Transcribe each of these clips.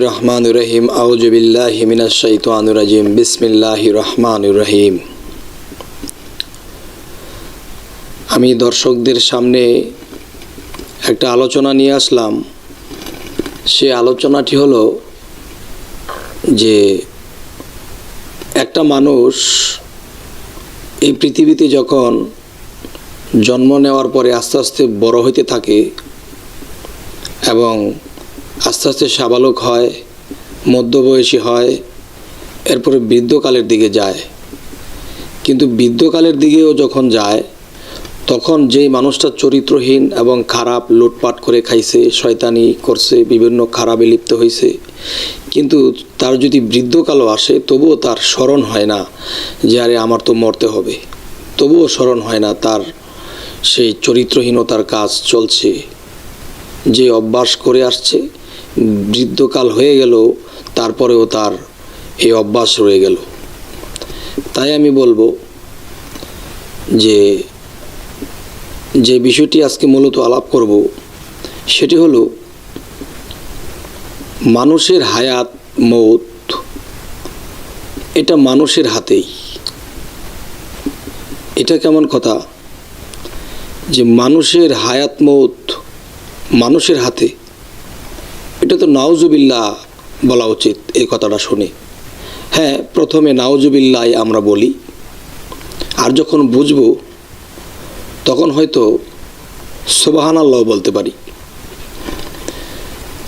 রহমান রহিম আউজবিল্লাহ হিমিনা শৈতানুর রাজিম বিসমিল্লাহ রহমান রহিম আমি দর্শকদের সামনে একটা আলোচনা নিয়ে আসলাম। সে আলোচনাটি হলো যে একটা মানুষ এই পৃথিবীতে যখন জন্ম নেওয়ার পরে আস্তে আস্তে বড় হইতে থাকে এবং আস্তে আস্তে সাবালক হয়, মধ্যবয়সী হয়, এরপরে বৃদ্ধকালের দিকে যায়। কিন্তু বৃদ্ধকালের দিকেও যখন যায়, তখন যেই মানুষটা চরিত্রহীন এবং খারাপ লুটপাট করে খাইছে, শয়তানি করছে, বিভিন্ন খারাপে লিপ্ত হয়েছে কিন্তু তার যদি বৃদ্ধকালও আসে, তবুও তার স্মরণ হয় না যে, আরে, আমার তো মরতে হবে। তবুও স্মরণ হয় না তার সেই চরিত্রহীনতার কাজ চলছে, যে অভ্যাস করে আসছে বৃদ্ধকাল হয়ে গেল, তারপরেও তার এই অভ্যাস রয়ে গেল। তাই আমি বলব যে যে বিষয়টি আজকে মূলত আলাপ করব, সেটি হলো মানুষের হায়াত, মৌত, এটা মানুষের হাতেই। এটা কেমন কথা? যে মানুষের হায়াত, মৌত মানুষের হাতে। এটা তো নাওজুবিল্লা বলা উচিত এই কথাটা শুনে। হ্যাঁ প্রথমে নাওজুবিল্লাই আমরা বলি। আর যখন বুঝব, তখন হয়তো সোবাহান আল্লাহ বলতে পারি।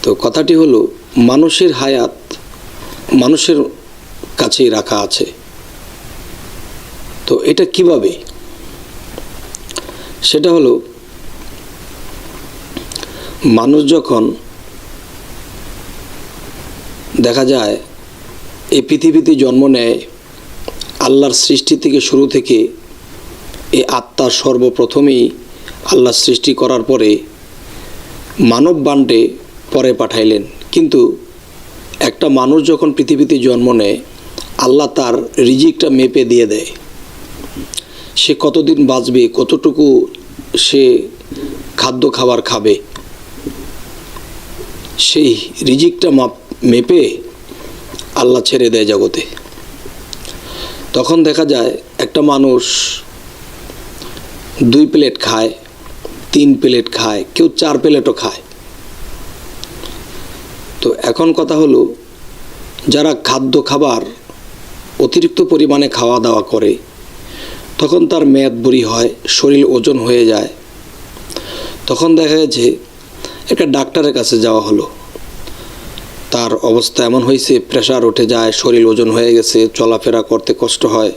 তো কথাটি হলো, মানুষের হায়াত মানুষের কাছেই রাখা আছে। তো এটা কীভাবে? সেটা হলো, মানুষ যখন দেখা যায়, এই পৃথিবীতে জন্ম নেয় আল্লাহর সৃষ্টি থেকে শুরু থেকে এই আত্মা সর্বপ্রথমেই আল্লাহ সৃষ্টি করার পরে মানব বান্ডে পরে পাঠাইলেন। কিন্তু একটা মানুষ যখন পৃথিবীতে জন্ম নেয়, আল্লাহ তার রিজিকটা মেপে দিয়ে দেয়। সে কতদিন বাঁচবে, কতটুকু সে খাদ্য খাবার খাবে, সেই রিজিকটা মাপ মেপে আল্লাহ ছেড়ে দেয় জগতে। তখন দেখা যায় একটা মানুষ দুই প্লেট খায়, তিন প্লেট খায়, কেউ চার প্লেটও খায়। তো এখন কথা হলো, যারা খাদ্য খাবার অতিরিক্ত পরিমাণে খাওয়া দাওয়া করে, তখন তার মেয়াদ বুড়ি হয়, শরীর ওজন হয়ে যায়। তখন দেখা গেছে, একটা ডাক্তারের কাছে যাওয়া হলো। তার অবস্থা এমন হয়েছে, প্রেশার উঠে যায়, শরীর ওজন হয়ে গেছে, চলাফেরা করতে কষ্ট হয়।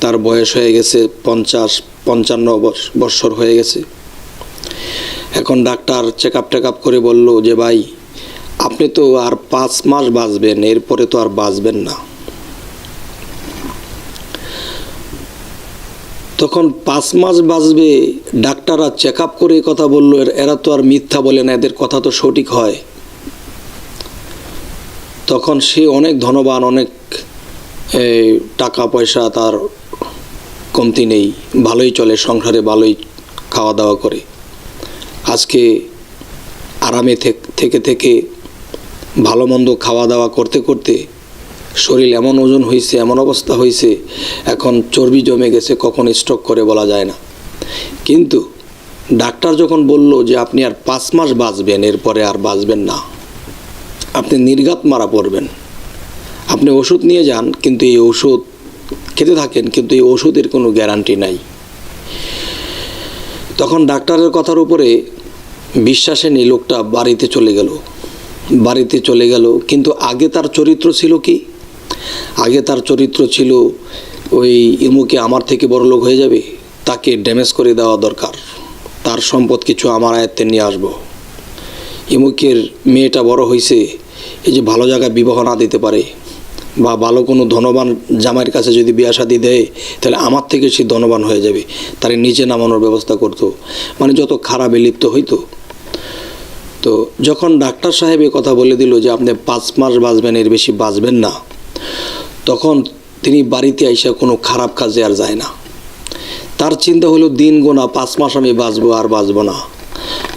তার বয়স হয়ে গেছে পঞ্চাশ, পঞ্চান্ন বৎসর হয়ে গেছে। এখন doctor check up take up করে বলল যে, ভাই, আপনি তো আর পাঁচ মাস বাঁচবেন, এরপরে তো আর বাঁচবেন না। তখন পাঁচ মাস বাঁচবে, ডাক্তাররা চেক আপ করে কথা বলল, এরা তো আর মিথ্যা বলে না, এদের কথা তো সঠিক হয়। তখন সে অনেক ধনবান, অনেক টাকা পয়সা তার কমতি নেই, ভালোই চলে সংসারে, ভালোই খাওয়া দাওয়া করে। আজকে আরামে থেকে থেকে ভালো মন্দ খাওয়া দাওয়া করতে করতে শরীর এমন ওজন হয়েছে এমন অবস্থা হয়েছে এখন চর্বি জমে গেছে, কখন স্ট্রোক করে বলা যায় না। কিন্তু ডাক্তার যখন বলল যে আপনি আর পাঁচ মাস বাঁচবেন, এরপরে আর বাঁচবেন না আপনি নির্ঘাত মারা পড়বেন। আপনি ওষুধ নিয়ে যান, কিন্তু এই ওষুধ খেতে থাকেন, কিন্তু এই ওষুধের কোনো গ্যারান্টি নাই। তখন ডাক্তারের কথার উপরে বিশ্বাসে নেই লোকটা বাড়িতে চলে গেল। বাড়িতে চলে গেল, কিন্তু আগে তার চরিত্র ছিল কি? আগে তার চরিত্র ছিল ওই ইমুকে আমার থেকে বড় লোক হয়ে যাবে, তাকে ড্যামেজ করে দেওয়া দরকার। তার সম্পদ কিছু আমার আয়ত্তে নিয়ে আসব। ইমুকের মেয়েটা বড় হয়েছে এই যে ভালো জায়গায় বিবাহ না দিতে পারে বা ভালো কোনো ধনবান জামাইয়ের কাছে যদি বিয়া শাদি দেয়, তাহলে আমার থেকে সে ধনবান হয়ে যাবে। তার নিচে নামানোর ব্যবস্থা করতো। মানে যত খারাপে লিপ্ত হইতো। তো যখন ডাক্তার সাহেব এ কথা বলে দিল যে আপনি পাঁচ মাস বাঁচবেন, এর বেশি বাঁচবেন না, তখন তিনি বাড়িতে আইসা কোনো খারাপ কাজে আর যায় না। তার চিন্তা হলো, দিন গোনা পাঁচ মাস আমি বাঁচবো আর বাঁচবো না।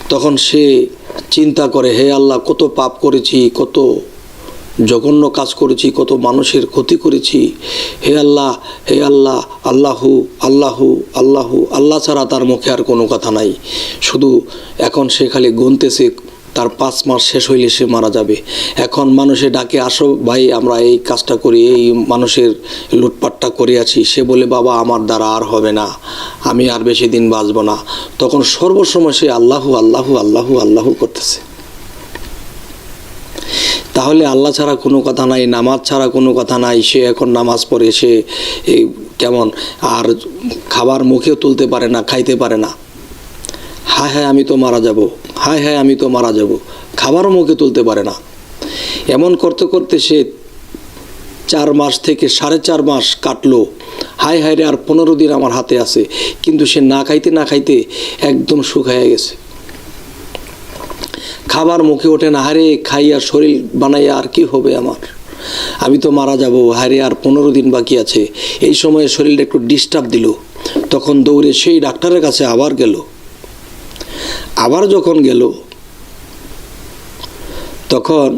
তখন সে চিন্তা করে, হে আল্লাহ, কত পাপ করেছি, কত জঘন্য কাজ করেছি, কত মানুষের ক্ষতি করেছি। হে আল্লাহ হে আল্লাহ, আল্লাহু আল্লাহু আল্লাহু, আল্লাহ ছাড়া তার মুখে আর কোনো কথা নাই। শুধু এখন সে খালি গুনতেছে তার পাঁচ মাস শেষ হইলে সে মারা যাবে। এখন মানুষে ডাকে, আসো ভাই, আমরা এই কাজটা করি, এই মানুষের লুটপাটটা করে আছি। সে বলে, বাবা, আমার দ্বারা আর হবে না, আমি আর বেশি দিন বাঁচব না। তখন সর্বসময় সে আল্লাহু আল্লাহু আল্লাহু আল্লাহু করতেছে। তাহলে আল্লাহ ছাড়া কোনো কথা নাই, নামাজ ছাড়া কোনো কথা নাই, সে এখন নামাজ পড়ে, সে এই কেমন, আর খাবার মুখেও তুলতে পারে না, খাইতে পারে না। হায় হায়, আমি তো মারা যাব। হায় হায় আমি তো মারা যাব। খাবারও মুখে তুলতে পারে না। এমন করতে করতে সে চার মাস থেকে সাড়ে চার মাস কাটলো। হায় হায় রে, আর পনেরো দিন আমার হাতে আছে। কিন্তু সে না খাইতে না খাইতে একদম শুকাইয়া গেছে। খাবার মুখে ওঠে না হারে খাইয়া শরীর বানাইয়া আর কি হবে আমার? আমি তো মারা যাব হারে আর পনেরো দিন বাকি আছে। এই সময়ে শরীরটা একটু ডিস্টার্ব দিল। তখন দৌড়ে সেই ডাক্তারের কাছে আবার গেল। আবার যখন গেল, তখন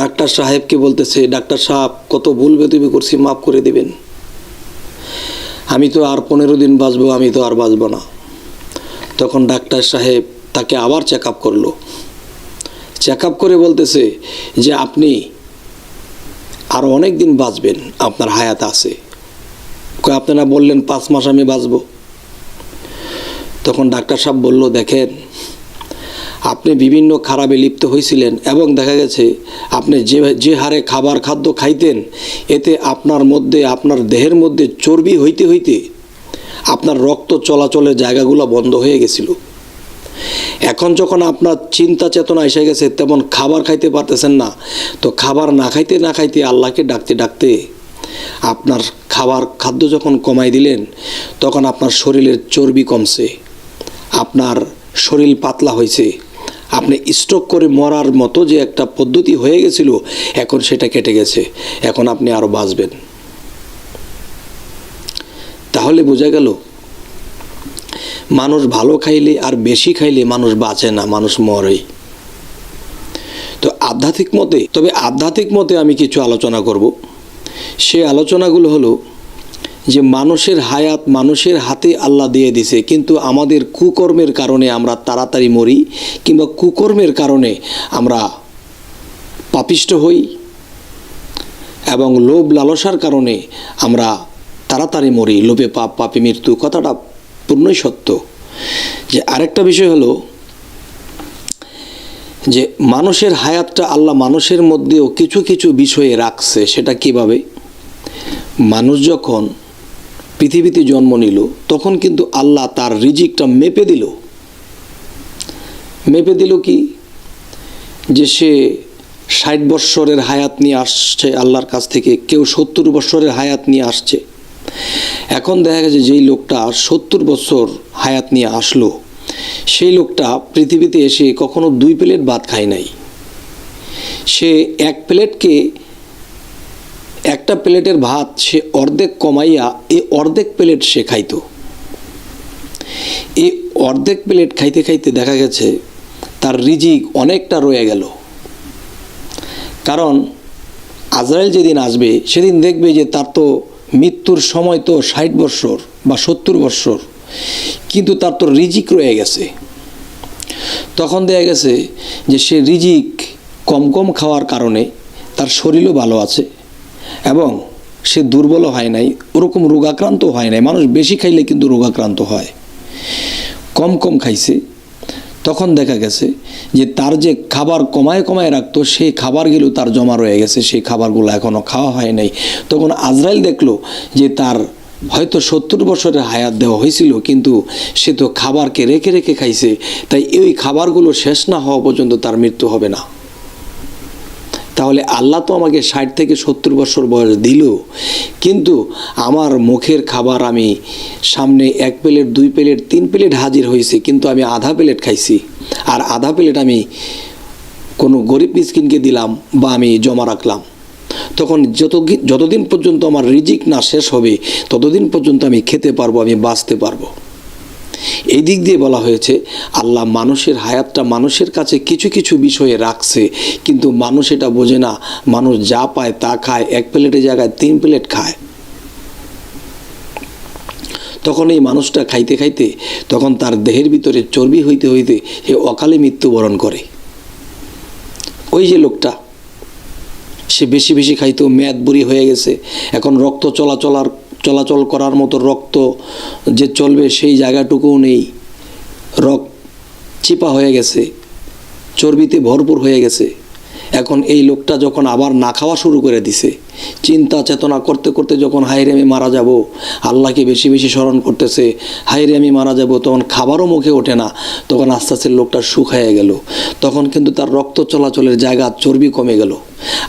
ডাক্তার সাহেবকে বলতেছে, ডাক্তার সাহেব, কত ভুল বেতবি করছি, মাফ করে দিবেন। আমি তো আর পনেরো দিন বাঁচবো, আমি তো আর বাঁচবো না। তখন ডাক্তার সাহেব তাকে আবার চেক আপ করল। চেক আপ করে বলতেছে যে, আপনি আর অনেক দিন বাঁচবেন, আপনার হায়াত আছে। আপনারা বললেন পাঁচ মাস আমি বাঁচবো। তখন ডাক্তার সাহেব বলল, দেখেন, আপনি বিভিন্ন খারাপে লিপ্ত হয়েছিলেন এবং দেখা গেছে আপনি যে যে হারে খাবার খাদ্য খাইতেন, এতে আপনার মধ্যে, আপনার দেহের মধ্যে চর্বি হইতে হইতে আপনার রক্ত চলাচলের জায়গাগুলো বন্ধ হয়ে গেছিল। এখন যখন আপনার চিন্তা চেতনা এসে গেছে, তেমন খাবার খাইতে পারতেছেন না। তো খাবার না খাইতে না খাইতে আল্লাহকে ডাকতে ডাকতে আপনার খাবার খাদ্য যখন কমাই দিলেন, তখন আপনার শরীরের চর্বি কমছে। আপনার শরীর পাতলা হয়েছে। আপনি স্ট্রোক করে মরার মতো যে একটা পদ্ধতি হয়ে গেছিল, এখন সেটা কেটে গেছে। এখন আপনি আরও বাঁচবেন। তাহলে বোঝা গেল, মানুষ ভালো খাইলে আর বেশি খাইলে মানুষ বাঁচে না, মানুষ মরে। তো আধ্যাত্মিক মতে, তবে আধ্যাত্মিক মতে আমি কিছু আলোচনা করব। সে আলোচনাগুলো হলো যে মানুষের হায়াত মানুষের হাতে আল্লাহ দিয়ে দিছে, কিন্তু আমাদের কুকর্মের কারণে আমরা তাড়াতাড়ি মরি কিংবা কুকর্মের কারণে আমরা পাপিষ্ট হই এবং লোভ লালসার কারণে আমরা তাড়াতাড়ি মরি। লোভে পাপ, পাপে মৃত্যু, কথাটা পূর্ণই সত্য। যে আরেকটা বিষয় হলো যে মানুষের হায়াতটা আল্লাহ মানুষের মধ্যেও কিছু কিছু বিষয়ে রাখছে, সেটা কীভাবে? মানুষ যখন পৃথিবীতে জন্ম নিল, তখন কিন্তু আল্লাহ তার রিজিকটা মেপে দিল। মেপে দিল কি? যে সে ষাট বৎসরের হায়াত নিয়ে আসছে আল্লাহর কাছ থেকে, কেউ সত্তর বৎসরের হায়াত নিয়ে আসছে। এখন দেখা গেছে যেই লোকটা সত্তর বছর হায়াত নিয়ে আসলো, সেই লোকটা পৃথিবীতে এসে কখনো দুই প্লেট ভাত খায় নাই। সে এক প্লেটকে একটা প্লেটের ভাত সে অর্ধেক কমাইয়া এ অর্ধেক প্লেট সে খাইতো। এ অর্ধেক প্লেট খাইতে খাইতে দেখা গেছে তার রিজিক অনেকটা রয়ে গেল। কারণ আজরাইল যেদিন আসবে, সেদিন দেখবে যে তার তো মৃত্যুর সময় তো ষাট বৎসর বা সত্তর বৎসর, কিন্তু তার তো রিজিক রয়ে গেছে। তখন দেখা গেছে যে সে রিজিক কম কম খাওয়ার কারণে তার শরীরও ভালো আছে। এবং সে দুর্বল হয় নাই, ওরকম রোগাক্রান্ত হয় নাই। মানুষ বেশি খাইলে কিন্তু রোগাক্রান্ত হয়। কম কম খাইছে। তখন দেখা গেছে যে তার যে খাবার কমায় কমায় রাখতো সেই খাবারগুলো তার জমা রয়ে গেছে সেই খাবারগুলো এখনও খাওয়া হয় নাই। তখন আজরাইল দেখল যে তার হয়তো সত্তর বছরের হায়াত দেওয়া হয়েছিল, কিন্তু সে তো খাবারকে রেখে রেখে খাইছে। তাই এই খাবারগুলো শেষ না হওয়া পর্যন্ত তার মৃত্যু হবে না। তাহলে আল্লাহ তো আমাকে ষাট থেকে সত্তর বছর বয়স দিল। কিন্তু আমার মুখের খাবার আমি সামনে এক প্লেট, দুই প্লেট, তিন প্লেট হাজির হয়েছে, কিন্তু আমি আধা প্লেট খাইছি। আর আধা প্লেট আমি কোনো গরিব মিসকিনকে দিলাম বা আমি জমা রাখলাম। তখন যত যতদিন পর্যন্ত আমার রিজিক না শেষ হবে, ততদিন পর্যন্ত আমি খেতে পারব, আমি বাঁচতে পারব। এই দিক দিয়ে বলা হয়েছে, আল্লাহ মানুষের হায়াতটা মানুষের কাছে কিছু কিছু বিষয়ে রাখছে, কিন্তু মানুষ এটা বোঝে না। মানুষ যা পায় তা খায়, এক প্লেটের জায়গায় তিন প্লেট খায়। তখন এই মানুষটা খাইতে খাইতে, তখন তার দেহের ভিতরে চর্বি হইতে হইতে সে অকালে মৃত্যুবরণ করে। ওই যে লোকটা, সে বেশি বেশি খাইতো মেয়াদ বুড়ি হয়ে গেছে, এখন রক্ত চলাচলার চলাচল করার মতো রক্ত যে চলবে সেই জায়গাটুকুও নেই। রক চিপা হয়ে গেছে, চর্বিতে ভরপুর হয়ে গেছে। এখন এই লোকটা যখন আবার না খাওয়া শুরু করে দিছে, চিন্তা চেতনা করতে করতে যখন হাইরে আমি মারা যাব, আল্লাহকে বেশি বেশি স্মরণ করতেছে হাইরে আমি মারা যাব, তখন খাবারও মুখে ওঠে না, তখন আস্তে আস্তে লোকটা শুকায় গেল। তখন কিন্তু তার রক্ত চলাচলের জায়গা, চর্বি কমে গেল।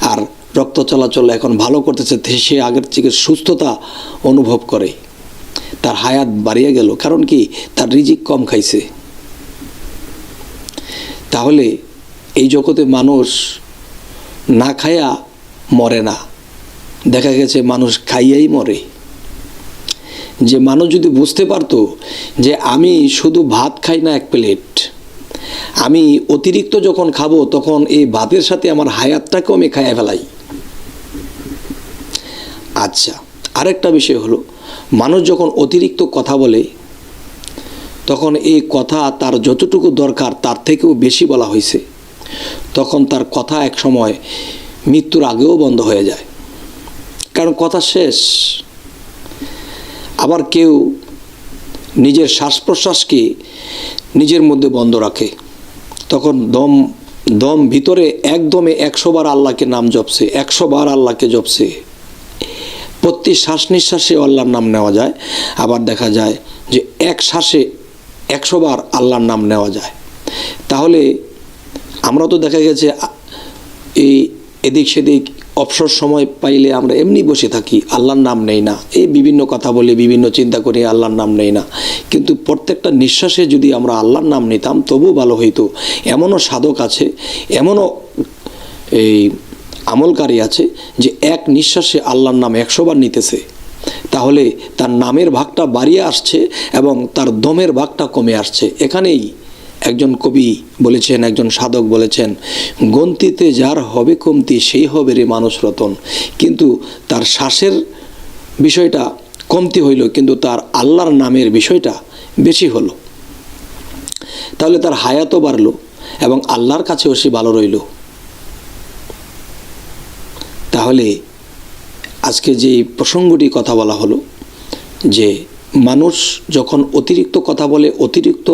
আর রক্ত চলাচল এখন ভালো করতেছে সে আগের থেকে সুস্থতা অনুভব করে। তার হায়াত বাড়িয়ে গেল, কারণ কি? তার রিজিক কম খাইছে। তাহলে এই জগতে মানুষ না খায়া মরে না। দেখা গেছে মানুষ খাইয়াই মরে। যে মানুষ যদি বুঝতে পারতো যে আমি শুধু ভাত খাই না এক প্লেট, আমি অতিরিক্ত যখন খাব তখন এই ভাতের সাথে আমার হায়াতটাকেও আমি খাইয়া ফেলাই। আচ্ছা আরেকটা বিষয় হলো, মানুষ যখন অতিরিক্ত কথা বলে, তখন এই কথা তার যতটুকু দরকার তার থেকেও বেশি বলা হয়েছে। তখন তার কথা এক সময় মৃত্যুর আগেও বন্ধ হয়ে যায়। কারণ কথা শেষ। আবার কেউ নিজের শ্বাস প্রশ্বাসকে নিজের মধ্যে বন্ধ রাখে। তখন দম দম ভিতরে একদমে একশোবার আল্লাহকে নাম জপছে একশোবার আল্লাহকে জপছে। প্রতি শ্বাস নিঃশ্বাসে আল্লাহর নাম নেওয়া যায়। আবার দেখা যায় যে এক শ্বাসে একশো বার আল্লাহর নাম নেওয়া যায়। তাহলে আমরা তো দেখা গেছে এই এদিক সেদিক অবসর সময় পাইলে আমরা এমনি বসে থাকি, আল্লাহর নাম নেই না। এই বিভিন্ন কথা বলে, বিভিন্ন চিন্তা করে, আল্লাহর নাম নেই না। কিন্তু প্রত্যেকটা নিঃশ্বাসে যদি আমরা আল্লাহর নাম নিতাম তবু ভালো হইতো। এমনও সাধক আছে, এমনও এই আমলকারী আছে যে এক নিঃশ্বাসে আল্লাহর নাম একশোবার নিতেছে। তাহলে তার নামের ভাগটা বাড়িয়ে আসছে এবং তার দমের ভাগটা কমে আসছে। এখানেই একজন কবি বলেছেন, একজন সাধক বলেছেন, গন্তিতে যার হবে কমতি, সেই হবে রে মানুষ রতন। কিন্তু তার শ্বাসের বিষয়টা কমতি হইল, কিন্তু তার আল্লাহর নামের বিষয়টা বেশি হলো। তাহলে তার হায়াতও বাড়লো এবং আল্লাহর কাছেও সে ভালো রইল। তাহলে আজকে যে প্রসঙ্গটি কথা বলা হলো, যে মানুষ যখন অতিরিক্ত কথা বলে, অতিরিক্ত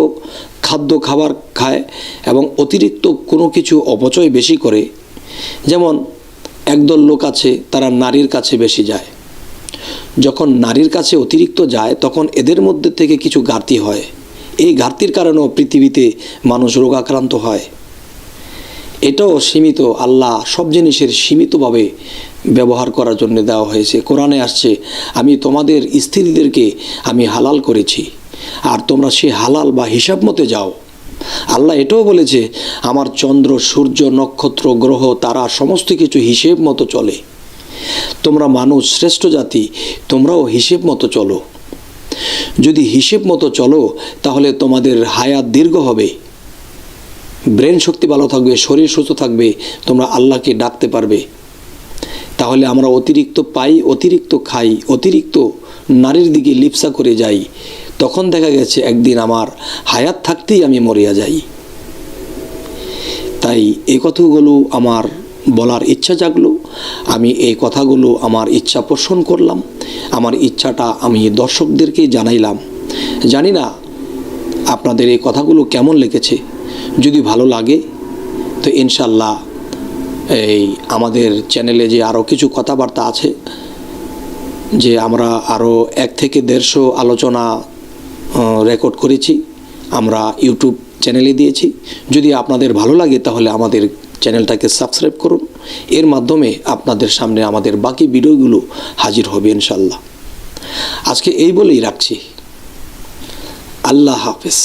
খাদ্য খাবার খায় এবং অতিরিক্ত কোনো কিছু অপচয় বেশি করে, যেমন একদল লোক আছে, তারা নারীর কাছে বেশি যায়। যখন নারীর কাছে অতিরিক্ত যায়, তখন এদের মধ্যে থেকে কিছু ঘাটতি হয়। এই ঘাটতির কারণেও পৃথিবীতে মানুষ রোগাক্রান্ত হয়। এটাও সীমিত, আল্লাহ সব জিনিসের সীমিতভাবে ব্যবহার করার জন্য দেওয়া হয়েছে। কোরআনে আসছে, আমি তোমাদের স্ত্রীদেরকে আমি হালাল করেছি, আর তোমরা সে হালাল বা হিসাব মতে যাও। আল্লাহ এটাও বলেছে, আমার চন্দ্র, সূর্য, নক্ষত্র, গ্রহ, তারা সমস্ত কিছু হিসেব মতো চলে। তোমরা মানুষ শ্রেষ্ঠ জাতি, তোমরাও হিসেব মতো চলো। যদি হিসেব মতো চলো, তাহলে তোমাদের হায়াত দীর্ঘ হবে। ব্রেন শক্তি ভালো থাকবে, শরীর সুস্থ থাকবে, তোমরা আল্লাহকে ডাকতে পারবে। তাহলে আমরা অতিরিক্ত পাই, অতিরিক্ত খাই, অতিরিক্ত নারীর দিকে লিপসা করে যাই। তখন দেখা গেছে একদিন আমার হায়াত থাকতেই আমি মরিয়া যাই। তাই এই কথাগুলো আমার বলার ইচ্ছা জাগলো, আমি এই কথাগুলো আমার ইচ্ছা পোষণ করলাম, আমার ইচ্ছাটা আমি দর্শকদেরকে জানাইলাম। জানি না আপনাদের এই কথাগুলো কেমন লেগেছে। যদি ভালো লাগে, তো ইনশাল্লাহ এই আমাদের চ্যানেলে যে আরও কিছু কথাবার্তা আছে, যে আমরা আরও এক থেকে দেড়শো আলোচনা রেকর্ড করেছি, আমরা ইউটিউব চ্যানেলে দিয়েছি। যদি আপনাদের ভালো লাগে, তাহলে আমাদের চ্যানেলটাকে সাবস্ক্রাইব করুন। এর মাধ্যমে আপনাদের সামনে আমাদের বাকি ভিডিওগুলো হাজির হবে ইনশাল্লাহ আজকে এই বলেই রাখছি। আল্লাহ হাফেজ।